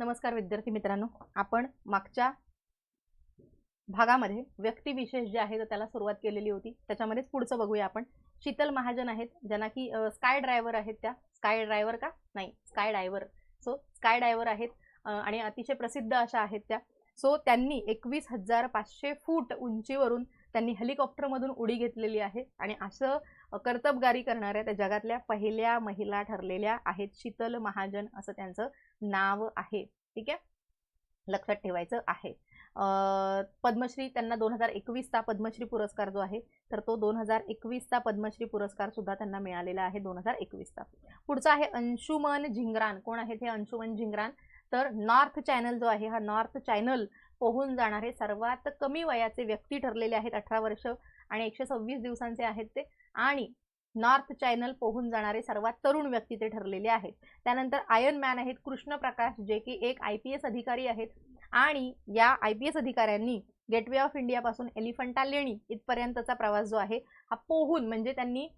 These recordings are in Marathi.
नमस्कार विद्यार्थी मित्रांनो. आपण मागच्या भागामध्ये व्यक्तिविशेष जे आहे तर त्याला सुरुवात केलेली होती. त्याच्यामध्येच पुढचं बघूया आपण. शीतल महाजन आहेत ज्यांना की स्काय ड्रायव्हर आहेत त्या. स्काय ड्रायव्हर का? नाही sky diver. So sky diver आहेत आणि अतिशय प्रसिद्ध अशा आहेत त्या. सो त्यांनी एकवीस हजार पाचशे फूट उंचीवरून त्यांनी हेलिकॉप्टरमधून उडी घेतलेली आहे. आणि असं कर्तबगारी करणाऱ्या त्या जगातल्या पहिल्या महिला ठरलेल्या आहेत शीतल महाजन असं त्यांचं नाव आहे. ठीक आहे? लक्षात ठेवायचं आहे. पद्मश्री त्यांना दोन हजार एकवीसचा पद्मश्री पुरस्कार जो आहे तर तो दोन हजार एकवीसचा पद्मश्री पुरस्कार सुद्धा त्यांना मिळालेला आहे दोन हजार एकवीसचा. पुढचा आहे अंशुमन झिंगरान. कोण आहेत हे? अंशुमन झिंगरान. तर नॉर्थ चॅनल जो आहे हा नॉर्थ चॅनल पोहून जाणारे सर्वात कमी वयाचे व्यक्ती ठरलेले आहेत अठरा वर्ष आणि एकशे सव्वीस दिवसांचे आहेत ते. आणि नॉर्थ चॅनल पोहून जाणारे सर्वात तरुण व्यक्ती ते ठरलेले आहेत. त्यानंतर आयर्न मॅन आहेत कृष्ण प्रकाश जे की एक आय पी एस अधिकारी आहेत. आणि या आय पी एस अधिकाऱ्यांनी गेटवे ऑफ इंडियापासून एलिफंटा लेणी इथपर्यंतचा प्रवास जो आहे हा पोहून म्हणजे त्यांनी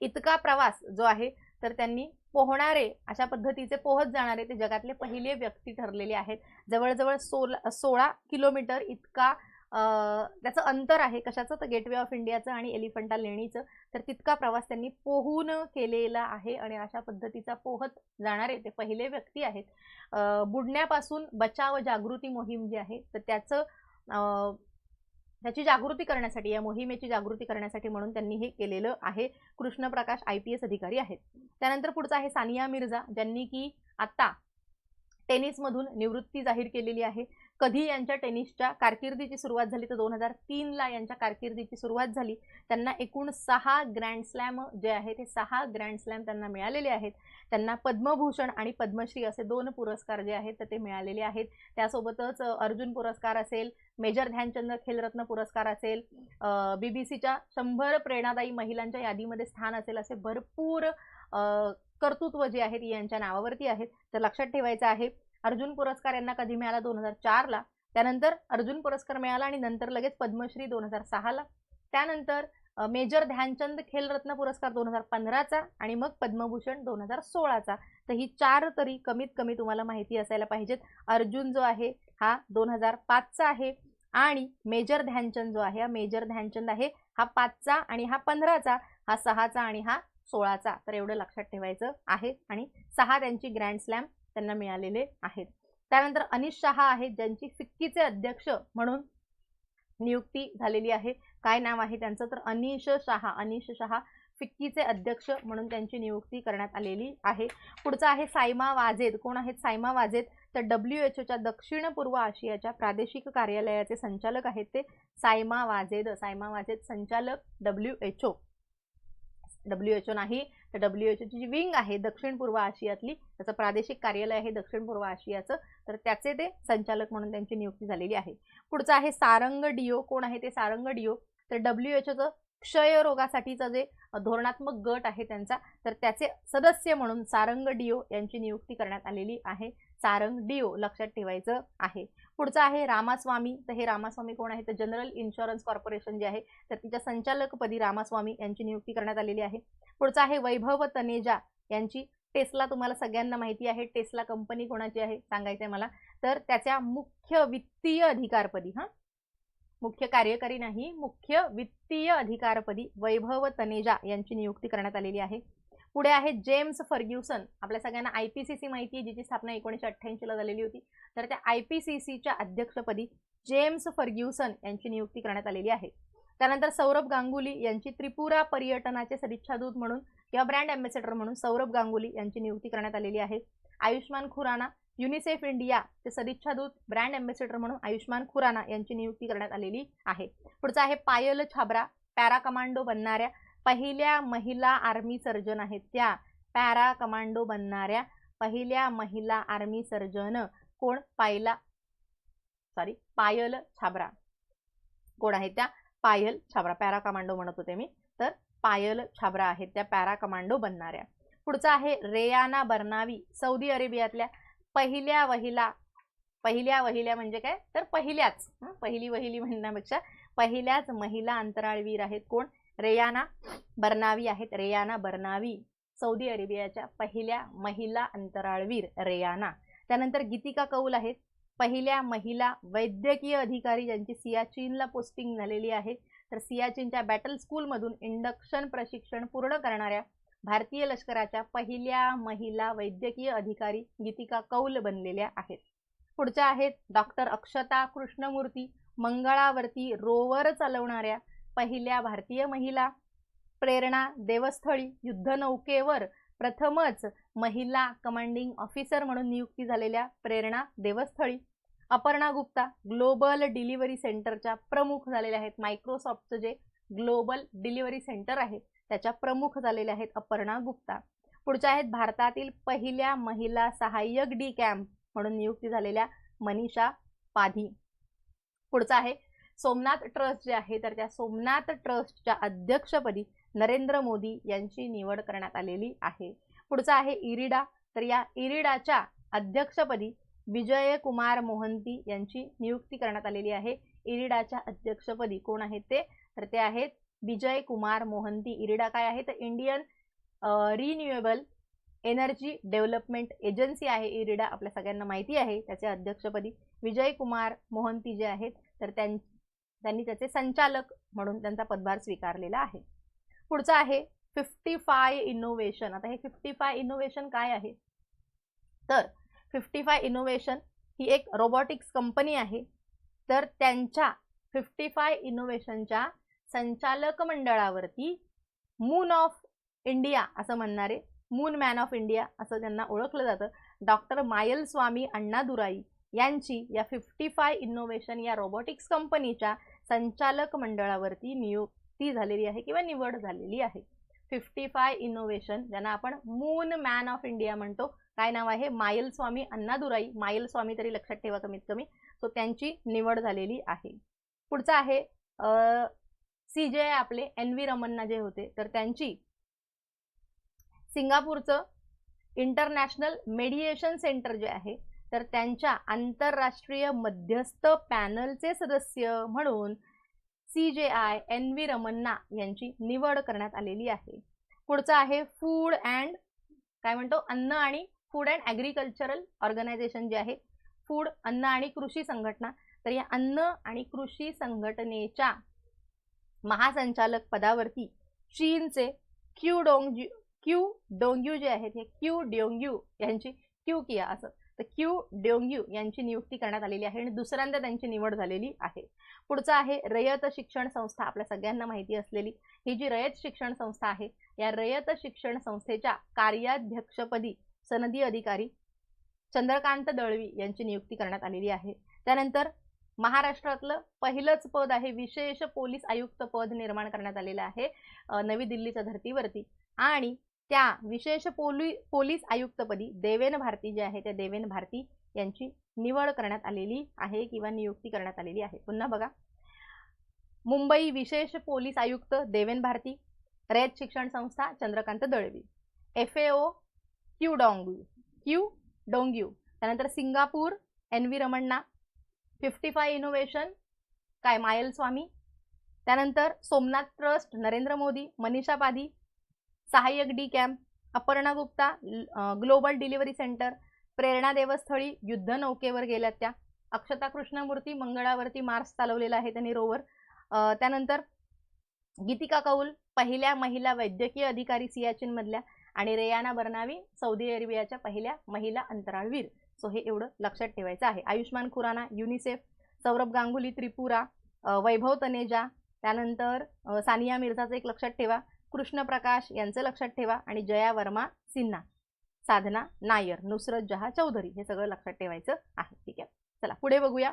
इतका प्रवास जो आहे तर त्यांनी पोहणारे अशा पद्धतीचे पोहत जाणारे ते जगातले पहिले व्यक्ती ठरलेले आहेत. जवळजवळ सोला सोळा किलोमीटर इतका त्याचं अंतर आहे कशाचं? तर गेटवे ऑफ इंडियाचं आणि एलिफंटा लेणीचं. तर तितका प्रवास त्यांनी पोहून केलेला आहे आणि अशा पद्धतीचा पोहत जाणारे ते पहिले व्यक्ती आहेत. बुडण्यापासून बचाव जागृती मोहीम जी आहे तर त्याचं त्याची जागृती करण्यासाठी या मोहिमेची जागृती करण्यासाठी म्हणून त्यांनी हे केलेलं आहे. कृष्णप्रकाश आय पी एस अधिकारी आहेत. त्यानंतर पुढचं आहे सानिया मिर्झा ज्यांनी की आत्ता टेनिसमधून निवृत्ती जाहीर केलेली आहे. कधी यांच्या टेनिसच्या कारकिर्दीची सुरुवात झाली तर दोन हजार तीनला यांच्या कारकिर्दीची सुरुवात झाली. त्यांना एकूण सहा ग्रँड स्लॅम जे आहेत ते सहा ग्रँड स्लॅम त्यांना मिळालेले आहेत. त्यांना पद्मभूषण आणि पद्मश्री असे दोन पुरस्कार जे आहेत तर ते मिळालेले आहेत. त्यासोबतच अर्जुन पुरस्कार असेल मेजर ध्यानचंद खेलरत्न पुरस्कार असेल बी बी सीच्या शंभर प्रेरणादायी महिलांच्या यादीमध्ये स्थान असेल असे भरपूर कर्तृत्व जे आहेत यांच्या नावावरती आहेत. तर लक्षात ठेवायचं आहे अर्जुन पुरस्कार यांना कधी मिळाला दोन हजार चारला त्यानंतर अर्जुन पुरस्कार मिळाला आणि नंतर लगेच पद्मश्री दोन हजार सहाला त्यानंतर मेजर ध्यानचंद खेलरत्न पुरस्कार दोन हजार पंधराचा आणि मग पद्मभूषण दोन हजार सोळाचा तर ही चार तरी कमीत कमी तुम्हाला माहिती असायला पाहिजेत. अर्जुन जो आहे हा दोन हजार पाचचा आहे आणि मेजर ध्यानचंद जो आहे हा मेजर ध्यानचंद आहे हा पाचचा आणि हा पंधराचा हा सहाचा आणि हा सोळाचा तर एवढं लक्षात ठेवायचं आहे आणि सहा त्यांची ग्रँड स्लॅम त्यांना मिळालेले आहेत. त्यानंतर अनिश शहा आहेत ज्यांची फिक्कीचे अध्यक्ष म्हणून नियुक्ती झालेली आहे. काय नाव आहे त्यांचं? तर अनिश शहा. अनिश शहा फिक्कीचे अध्यक्ष म्हणून त्यांची नियुक्ती करण्यात आलेली आहे. पुढचं आहे सायमा वाजेद कोण आहेत सायमा वाजेद तर डब्ल्यू एच ओच्या दक्षिण पूर्व आशियाच्या प्रादेशिक कार्यालयाचे संचालक आहेत ते सायमा वाजेद सायमा वाजेद संचालक W H O. W H O नाही तर डब्ल्यू एच ओची जी विंग आहे दक्षिण पूर्व आशियातली त्याचं प्रादेशिक कार्यालय आहे दक्षिण पूर्व आशियाचं तर त्याचे ते संचालक म्हणून त्यांची नियुक्ती झालेली आहे. पुढचं आहे सारंग डिओ कोण आहे ते सारंग डिओ तर डब्ल्यू एच ओचं क्षयरोगासाठीचं जे धोरणात्मक गट आहे त्यांचा तर त्याचे सदस्य म्हणून सारंग डिओ यांची नियुक्ती करण्यात आलेली आहे. सारंग डिओ लक्षात ठेवायचं आहे. पुढचं आहे रामास्वामी. तर हे रामास्वामी कोण आहे? तर जनरल इन्शुरन्स कॉर्पोरेशन जे आहे तर तिच्या संचालकपदी रामास्वामी यांची नियुक्ती करण्यात आलेली आहे. पुढचं आहे वैभव तनेजा यांची. टेस्ला तुम्हाला सगळ्यांना माहिती आहे. टेस्ला कंपनी कोणाची आहे? सांगायचं आहे मला. तर त्याच्या मुख्य वित्तीय अधिकारपदी हां? मुख्य कार्यकारी नाही मुख्य वित्तीय अधिकारपदी वैभव तनेजा यांची नियुक्ती करण्यात आलेली आहे. पुढे आहे जेम्स फर्ग्युसन. आपल्या सगळ्यांना आय पी सी सी माहिती आहे जिची स्थापना एकोणीसशे अठ्ठ्याऐंशीला झालेली होती. तर त्या आय पी सी सीच्या अध्यक्षपदी जेम्स फर्ग्युसन यांची नियुक्ती करण्यात आलेली आहे. त्यानंतर सौरभ गांगुली यांची त्रिपुरा पर्यटनाचे सदिच्छादूत म्हणून किंवा ब्रँड अँबॅसेडर म्हणून सौरभ गांगुली यांची नियुक्ती करण्यात आलेली आहे. आयुष्मान खुराना युनिसेफ इंडिया ते सदिच्छादूत ब्रँड अँबॅसेडर म्हणून आयुष्मान खुराना यांची नियुक्ती करण्यात आलेली आहे. पुढचं आहे पायल छाबरा पॅरा कमांडो बनणाऱ्या पहिल्या महिला आर्मी सर्जन आहेत त्या. पॅरा कमांडो बनणाऱ्या पहिल्या महिला आर्मी सर्जन कोण? पायला सॉरी पायल छाबरा. कोण आहेत त्या? पायल छाबरा. पॅरा कमांडो म्हणत होते मी. तर पायल छाबरा आहेत त्या पॅरा कमांडो बनणाऱ्या. पुढचं आहे रेयाना बर्नावी सौदी अरेबियातल्या पहिल्या वहिला. पहिल्या वहिल्या म्हणजे काय? तर पहिल्याच पहिली वहिली म्हणण्यापेक्षा पहिल्याच महिला अंतराळवीर आहेत कोण? रेयाना बर्नावी आहेत. रेयाना बर्नावी सौदी अरेबियाच्या पहिल्या महिला अंतराळवीर रेयाना. त्यानंतर गीतिका कौल आहेत. पहिल्या महिला वैद्यकीय अधिकारी ज्यांची सियाचीनला पोस्टिंग झालेली आहे. तर सियाचीनच्या बॅटल स्कूलमधून इंडक्शन प्रशिक्षण पूर्ण करणाऱ्या भारतीय लष्कराच्या पहिल्या महिला वैद्यकीय अधिकारी गीतिका कौल बनलेल्या आहेत. पुढच्या आहेत डॉक्टर अक्षता कृष्णमूर्ती मंगळावरती रोवर चालवणाऱ्या पहिल्या भारतीय महिला प्रेरणा देवस्थळी युद्धनौकेवर प्रथमच महिला कमांडिंग ऑफिसर म्हणून नियुक्ती झालेल्या प्रेरणा देवस्थळी. अपर्णा गुप्ता ग्लोबल डिलिव्हरी सेंटरच्या प्रमुख झालेल्या आहेत. मायक्रोसॉफ्टचं जे ग्लोबल डिलिव्हरी सेंटर आहे त्याच्या प्रमुख झालेल्या आहेत अपर्णा गुप्ता. पुढच्या आहेत भारतातील पहिल्या महिला सहाय्यक डी कॅम्प म्हणून नियुक्ती झालेल्या मनीषा पाधी. पुढचा आहे सोमनाथ ट्रस्ट जे आहे तर त्या सोमनाथ ट्रस्टच्या अध्यक्षपदी नरेंद्र मोदी यांची निवड करण्यात आलेली आहे. पुढचा आहे इरिडा. तर या इरिडाच्या अध्यक्षपदी विजय कुमार मोहंती यांची नियुक्ती करण्यात आलेली आहे. इरिडाच्या अध्यक्षपदी कोण आहेत ते? तर ते आहेत विजय कुमार मोहंती. इरिडा काय आहे? तर Indian renewable energy development agency आहे इरिडा. आपल्या सगळ्यांना माहिती आहे. त्याचे अध्यक्षपदी विजय कुमार मोहंती जे आहेत तर त्यां त्यांनी त्याचे संचालक म्हणून त्यांचा पदभार स्वीकारलेला आहे. पुढचं आहे फिफ्टी फाय इनोव्हेशन आता हे फिफ्टी फाय इनोव्हेशन काय आहे? तर फिफ्टी फाय इनोव्हेशन ही एक रोबोटिक्स कंपनी आहे. तर त्यांच्या फिफ्टी फाय इनोव्हेशनच्या संचालक मंडळावरती मून ऑफ इंडिया असं म्हणणारे मून मॅन ऑफ इंडिया असं त्यांना ओळखलं जातं. डॉक्टर मायल स्वामी अण्णादुराई यांची या फिफ्टी फाय इनोव्हेशन या रोबोटिक्स कंपनीच्या संचालक मंडळावरती नियुक्ती झालेली आहे किंवा निवड झालेली आहे. फिफ्टी फाय इनोव्हेशन ज्यांना आपण मून मॅन ऑफ इंडिया म्हणतो काय नाव आहे? मायल स्वामी अण्णादुराई. मायल स्वामी तरी लक्षात ठेवा कमीत कमी सो त्यांची निवड झालेली आहे. पुढचं आहे सी जे आपले एन व्ही रमन्ना जे होते तर त्यांची सिंगापूरचं इंटरनॅशनल मेडिएशन सेंटर जे आहे तर त्यांच्या आंतरराष्ट्रीय मध्यस्थ पॅनलचे सदस्य म्हणून सी जे आय एन व्ही रमन्ना यांची निवड करण्यात आलेली आहे. पुढचं आहे फूड अँड काय म्हणतो? अन्न आणि फूड अँड ॲग्रिकल्चरल ऑर्गनायझेशन जे आहे फूड अन्न आणि कृषी संघटना. तर या अन्न आणि कृषी संघटनेच्या महासंचालक पदावरती चीनचे क्यू डोंग क्यू डोंग्यू जे आहेत हे क्यू डोंग्यू यांची क्यू किया असं. तर क्यू डेंग्यू यांची नियुक्ती करण्यात आलेली आहे आणि दुसऱ्यांदा त्यांची निवड झालेली आहे. पुढचं आहे रयत शिक्षण संस्था. आपल्या सगळ्यांना माहिती असलेली ही जी रयत शिक्षण संस्था आहे या रयत शिक्षण संस्थेच्या कार्याध्यक्षपदी सनदी अधिकारी चंद्रकांत दळवी यांची नियुक्ती करण्यात आलेली आहे. त्यानंतर महाराष्ट्रातलं पहिलंच पद आहे विशेष पोलीस आयुक्त पद निर्माण करण्यात आलेलं आहे नवी दिल्लीच्या धर्तीवरती. आणि त्या विशेष पोली पोलीस आयुक्तपदी देवेन भारती जे आहे त्या देवेन भारती यांची निवड करण्यात आलेली आहे किंवा नियुक्ती करण्यात आलेली आहे. पुन्हा बघा. मुंबई विशेष पोलीस आयुक्त देवेन Bharati Rayat Shikshan Sanstha Chandrakant Dalvi F A O Qu Dongyu Qu Dongyu त्यानंतर Singapore N V Ramanna fifty five innovation काय मायल स्वामी त्यानंतर सोमनाथ ट्रस्ट नरेंद्र मोदी मनीषा पाधी सहाय्यक de camp Aparna Gupta global delivery centre Prerna Devasthali युद्ध नौकेवर गेल्यात त्या. अक्षता कृष्णमूर्ती मंगळावरती मार्स चालवलेला आहे त्यांनी रोवर. त्यानंतर गीतिका कौल पहिल्या महिला वैद्यकीय अधिकारी सियाचिनमधल्या आणि रेयाना बर्नावी सौदी अरेबियाच्या पहिल्या महिला अंतराळवीर सो हे एवढं लक्षात ठेवायचं आहे. आयुष्मान खुराना युनिसेफ सौरभ गांगुली त्रिपुरा वैभव तनेजा त्यानंतर सानिया मिर्झाचं एक लक्षात ठेवा. कृष्ण प्रकाश यांचं लक्षात ठेवा आणि जया वर्मा सिन्हा साधना नायर नुसरत जहा चौधरी हे सगळं लक्षात ठेवायचं आहे. ठीक आहे? चला पुढे बघूया.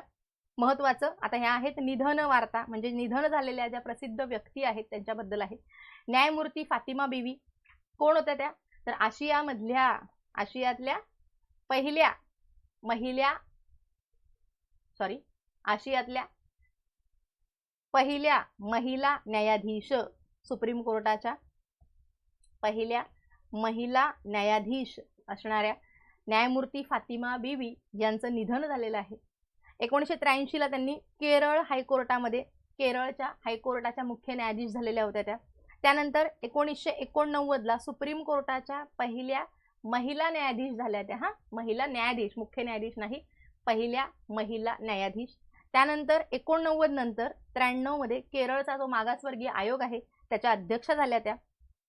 महत्वाचं आता ह्या आहेत निधन वार्ता म्हणजे निधन झालेल्या ज्या प्रसिद्ध व्यक्ती आहेत त्यांच्याबद्दल आहे. न्यायमूर्ती फातिमा बीवी कोण होत्या त्या? तर आशियामधल्या आशियातल्या पहिल्या महिला सॉरी आशियातल्या पहिल्या महिला न्यायाधीश सुप्रीम कोर्टाच्या पहिल्या महिला न्यायाधीश असणाऱ्या न्यायमूर्ती फातिमा बीवी यांचं निधन झालेलं आहे. एकोणीसशे त्र्याऐंशीला त्यांनी केरळ हायकोर्टामध्ये केरळच्या हायकोर्टाच्या मुख्य न्यायाधीश झालेल्या होत्या त्या. त्यानंतर एकोणीसशे एकोणनव्वदला सुप्रीम कोर्टाच्या पहिल्या महिला न्यायाधीश झाल्या त्या. हा महिला न्यायाधीश मुख्य न्यायाधीश नाही पहिल्या महिला न्यायाधीश. त्यानंतर एकोणनव्वद नंतर त्र्याण्णवमध्ये केरळचा जो मागासवर्गीय आयोग आहे त्याच्या अध्यक्ष झाल्या त्या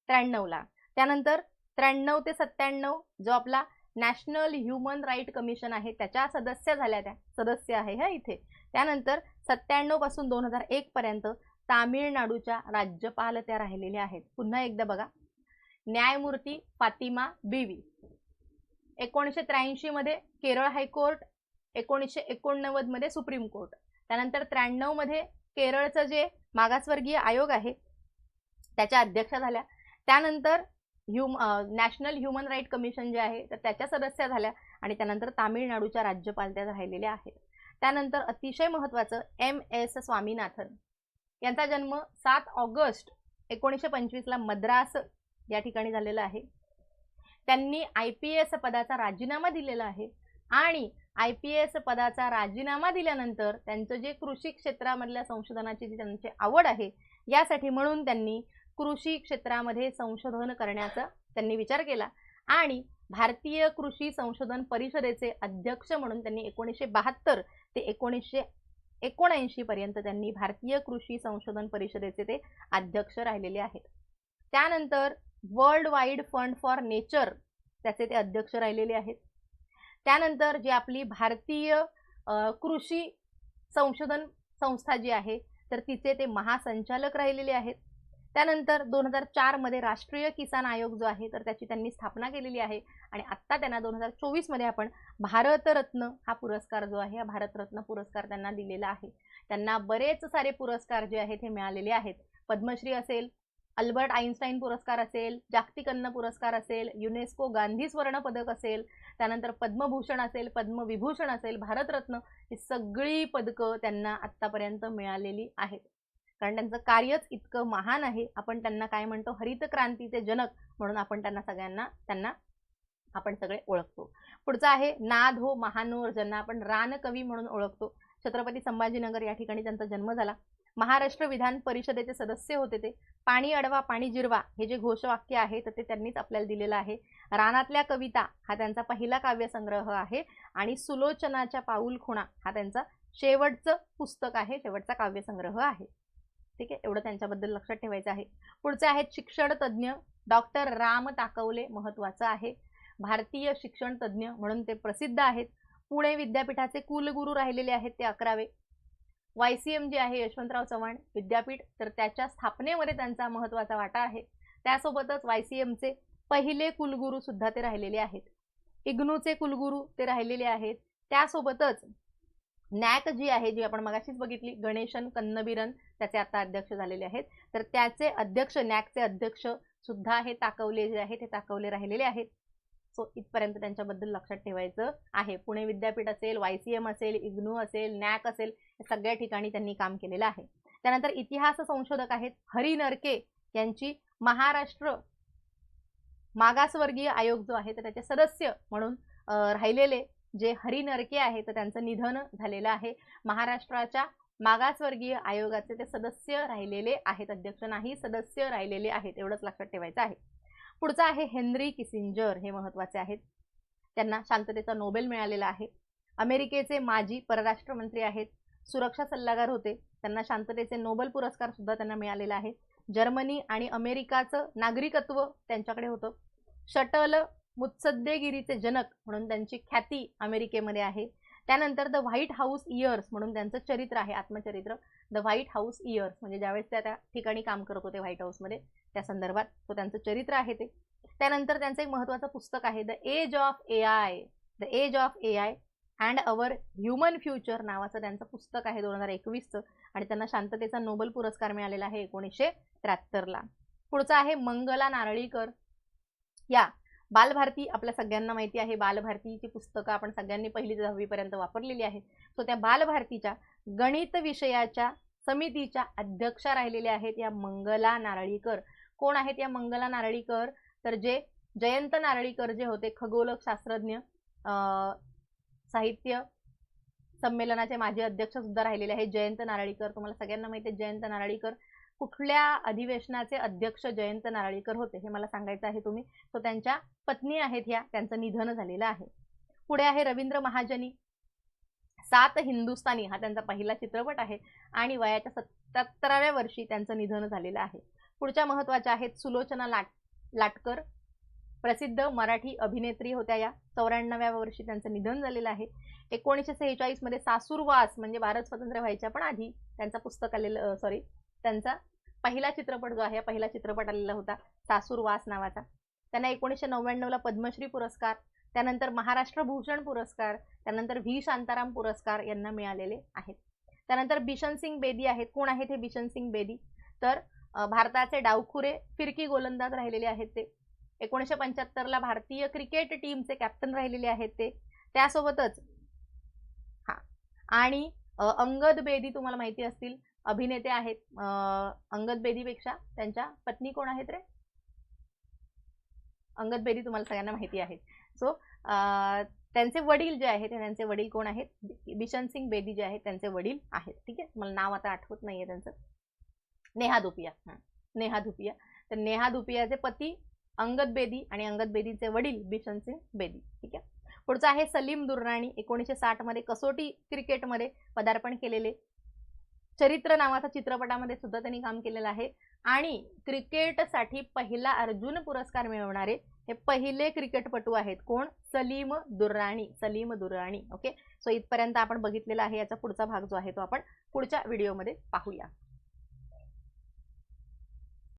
त्र्याण्णवला त्यानंतर त्र्याण्णव ते सत्त्याण्णव जो आपला नॅशनल ह्युमन राईट कमिशन आहे त्याच्या सदस्य झाल्या त्या सदस्य आहे ह्या इथे. त्यानंतर सत्त्याण्णवपासून दोन हजार एक पर्यंत तामिळनाडूच्या राज्यपाल त्या राहिलेल्या आहेत. पुन्हा एकदा बघा. न्यायमूर्ती फातिमा बीवी. एकोणीसशे त्र्याऐंशी मध्ये केरळ हायकोर्ट एकोणीसशे एकोणनव्वदमध्ये सुप्रीम कोर्ट. त्यानंतर त्र्याण्णवमध्ये केरळचं जे मागासवर्गीय आयोग आहे त्याच्या अध्यक्ष झाल्या. त्यानंतर hum national human right commission जे आहे तर त्याच्या सदस्या झाल्या आणि त्यानंतर तामिळनाडूच्या राज्यपाल त्या राहिलेल्या आहेत. त्यानंतर अतिशय महत्त्वाचं एम एस स्वामीनाथन. यांचा जन्म सात ऑगस्ट एकोणीसशे पंचवीसला मद्रास या ठिकाणी झालेला आहे. त्यांनी आय पी एस पदाचा राजीनामा दिलेला आहे आणि आय पी एस पदाचा राजीनामा दिल्यानंतर त्यांचं जे कृषी क्षेत्रामधल्या संशोधनाची जी त्यांची आवड आहे यासाठी म्हणून त्यांनी कृषी क्षेत्रामध्ये संशोधन करण्याचा त्यांनी विचार केला. आणि भारतीय कृषी संशोधन परिषदेचे अध्यक्ष म्हणून त्यांनी एकोणीसशे बहात्तर ते एकोणीसशे एकोणऐंशी पर्यंत त्यांनी भारतीय कृषी संशोधन परिषदेचे ते अध्यक्ष राहिलेले आहेत. त्यानंतर world wide fund for nature त्याचे ते अध्यक्ष राहिलेले आहेत. त्यानंतर जी आपली भारतीय कृषी संशोधन संस्था जी आहे तर तिचे ते महासंचालक राहिलेले आहेत. त्यानंतर दोन हजार चारमध्ये राष्ट्रीय किसान आयोग जो आहे तर त्याची त्यांनी स्थापना केलेली आहे. आणि आत्ता त्यांना दोन हजार चोवीसमध्ये आपण भारतरत्न हा पुरस्कार जो आहे हा भारतरत्न पुरस्कार त्यांना दिलेला आहे. त्यांना बरेच सारे पुरस्कार जे आहेत हे मिळालेले आहेत. पद्मश्री असेल अल्बर्ट आईन्स्टाईन पुरस्कार असेल जागतिक अन्न पुरस्कार असेल युनेस्को गांधी स्वर्ण पदक असेल त्यानंतर पद्मभूषण असेल पद्मविभूषण असेल भारतरत्न ही सगळी पदकं त्यांना आत्तापर्यंत मिळालेली आहेत. कारण त्यांचं कार्यच इतकं महान आहे. आपण त्यांना काय म्हणतो? हरित क्रांतीचे जनक म्हणून आपण त्यांना सगळ्यांना त्यांना आपण सगळे ओळखतो. पुढचं आहे नाद हो महानोर ज्यांना आपण रानकवी म्हणून ओळखतो. छत्रपती संभाजीनगर या ठिकाणी त्यांचा जन्म झाला. महाराष्ट्र विधान परिषदेचे सदस्य होते ते. पाणी अडवा पाणी जिरवा हे जे घोषवाक्य आहे तर ते त्यांनीच आपल्याला दिलेलं आहे. रानातल्या कविता हा त्यांचा पहिला काव्यसंग्रह आहे आणि सुलोचनाच्या पाऊल खुणा हा त्यांचा शेवटचं पुस्तक आहे शेवटचा काव्यसंग्रह आहे. ठीक आहे? एवढं त्यांच्याबद्दल लक्षात ठेवायचं आहे. पुढचे आहेत शिक्षण तज्ज्ञ डॉक्टर राम ताकवले महत्वाचं आहे. भारतीय शिक्षण तज्ज्ञ म्हणून ते प्रसिद्ध आहेत. पुणे विद्यापीठाचे कुलगुरू राहिलेले आहेत ते अकरावे. वाय सी एम जे आहे यशवंतराव चव्हाण विद्यापीठ तर त्याच्या स्थापनेमध्ये त्यांचा महत्त्वाचा वाटा आहे. त्यासोबतच वाय सी एमचे पहिले कुलगुरू सुद्धा ते राहिलेले आहेत. इग्नूचे कुलगुरू ते राहिलेले आहेत. त्यासोबतच नॅक जी आहे जी आपण मगाशीच बघितली गणेशन कन्नबिरन त्याचे आता अध्यक्ष झालेले आहेत. तर त्याचे अध्यक्ष नॅकचे अध्यक्ष सुद्धा हे ताकवले जे आहेत ते ताकवले राहिलेले आहेत. सो इथपर्यंत त्यांच्याबद्दल लक्षात ठेवायचं आहे. पुणे विद्यापीठ असेल वाय सी एम असेल इग्नू असेल नॅक असेल सगळ्या ठिकाणी त्यांनी काम केलेलं आहे. त्यानंतर इतिहास संशोधक आहेत हरी नरके यांची महाराष्ट्र मागासवर्गीय आयोग जो आहे तर त्याचे सदस्य म्हणून राहिलेले जे हरी नरके आहे तर त्यांचं निधन झालेलं आहे. महाराष्ट्राच्या मागासवर्गीय आयोगाचे ते सदस्य राहिलेले आहेत अध्यक्ष नाही सदस्य राहिलेले आहेत एवढंच लक्षात ठेवायचं आहे. पुढचं आहे हेनरी किसिंजर हे महत्त्वाचे आहेत. त्यांना शांततेचा नोबेल मिळालेला आहे. अमेरिकेचे माजी परराष्ट्र मंत्री आहेत. सुरक्षा सल्लागार होते. त्यांना शांततेचे नोबेल पुरस्कार सुद्धा त्यांना मिळालेला आहे. जर्मनी आणि अमेरिकाचं नागरिकत्व त्यांच्याकडे होतं. शटल मुत्सद्देगिरीचे जनक म्हणून त्यांची ख्याती अमेरिकेमध्ये आहे. त्यानंतर द व्हाईट हाऊस इयर्स म्हणून त्यांचं चरित्र आहे आत्मचरित्र. द व्हाईट हाऊस इयर्स म्हणजे ज्यावेळेस त्या त्या ठिकाणी काम करत होते व्हाईट हाऊसमध्ये त्या संदर्भात तो त्यांचं चरित्र आहे ते. त्यानंतर त्यांचं एक महत्त्वाचं पुस्तक आहे the age of A I the age of A I and our human future नावाचं त्यांचं पुस्तक आहे दोन हजार एकवीसचं आणि त्यांना शांततेचा नोबल पुरस्कार मिळालेला आहे एकोणीसशे त्र्याहत्तरला. पुढचं आहे मंगला नारळीकर. या बालभारती आपल्या सगळ्यांना माहिती आहे. बालभारतीची पुस्तकं आपण सगळ्यांनी पहिली ते दहावीपर्यंत वापरलेली आहेत सो त्या बालभारतीच्या गणित विषयाच्या समितीच्या अध्यक्षा राहिलेल्या आहेत. या मंगला नारळीकर. कोण आहेत या मंगला नारळीकर? तर जे जयंत नारळीकर जे होते खगोलक शास्त्रज्ञ साहित्य संमेलनाचे माजी अध्यक्ष सुद्धा राहिलेले आहेत. जयंत नारळीकर. तुम्हाला सगळ्यांना माहिती आहे जयंत नारळीकर कुठल्या अधिवेशनाचे अध्यक्ष जयंत नारळीकर होते हे मला सांगायचं आहे तुम्ही. तो त्यांच्या पत्नी आहेत ह्या. त्यांचं निधन झालेलं आहे. पुढे आहे रवींद्र महाजनी. सात हिंदुस्तानी हा त्यांचा पहिला चित्रपट आहे. आणि वयाच्या सत्याहत्तराव्या वर्षी त्यांचं निधन झालेलं आहे. पुढच्या महत्त्वाच्या आहेत सुलोचना लाट लाटकर. प्रसिद्ध मराठी अभिनेत्री होत्या या. चौऱ्याण्णव्या वर्षी त्यांचं निधन झालेलं आहे. एकोणीसशे सेहेचाळीसमध्ये सासूरवास म्हणजे भारत स्वतंत्र व्हायच्या पण आधी त्यांचा पुस्तक आलेलं सॉरी त्यांचा पहिला चित्रपट जो आहे पहिला चित्रपट आलेला होता सासूर वास नावाचा. त्यांना एकोणीसशे नव्याण्णवला पद्मश्री पुरस्कार त्यानंतर महाराष्ट्र भूषण पुरस्कार त्यानंतर व्ही. शांताराम पुरस्कार यांना मिळालेले आहेत. त्यानंतर बिशन सिंग बेदी आहेत. कोण आहेत हे बिशन सिंग बेदी? तर भारताचे डावखुरे फिरकी गोलंदाज राहिलेले आहेत ते. एकोणीसशे पंच्याहत्तरला भारतीय क्रिकेट टीमचे कॅप्टन राहिलेले आहेत ते. त्यासोबतच हा आणि अंगद बेदी तुम्हाला माहिती असतील अभिनेते आहेत अंगद बेदीपेक्षा त्यांच्या पत्नी कोण आहेत रे? अंगद बेदी तुम्हाला सगळ्यांना माहिती आहे. सो त्यांचे वडील जे आहेत त्यांचे वडील कोण आहेत? बिशन सिंग बेदी जे आहेत त्यांचे वडील आहेत. ठीक आहे? मला नाव आता आठवत नाहीये त्यांचं. नेहा धुपिया. नेहा धुपिया. तर नेहा धुपियाचे पती अंगद बेदी आणि अंगद बेदीचे वडील बिशन सिंग बेदी. ठीक आहे? पुढचं आहे सलीम दुर्राणी. एकोणीसशे साठमध्ये कसोटी क्रिकेटमध्ये पदार्पण केलेले चरित्र नावाचा चित्रपटामध्ये सुद्धा त्यांनी काम केलेलं आहे. आणि क्रिकेटसाठी पहिला अर्जुन पुरस्कार मिळवणारे हे पहिले क्रिकेटपटू आहेत. कोण? सलीम दुर्राणी सलीम दुर्राणी ओके सो इथपर्यंत आपण बघितलेला आहे. याचा पुढचा भाग जो आहे तो आपण पुढच्या व्हिडिओमध्ये पाहूया.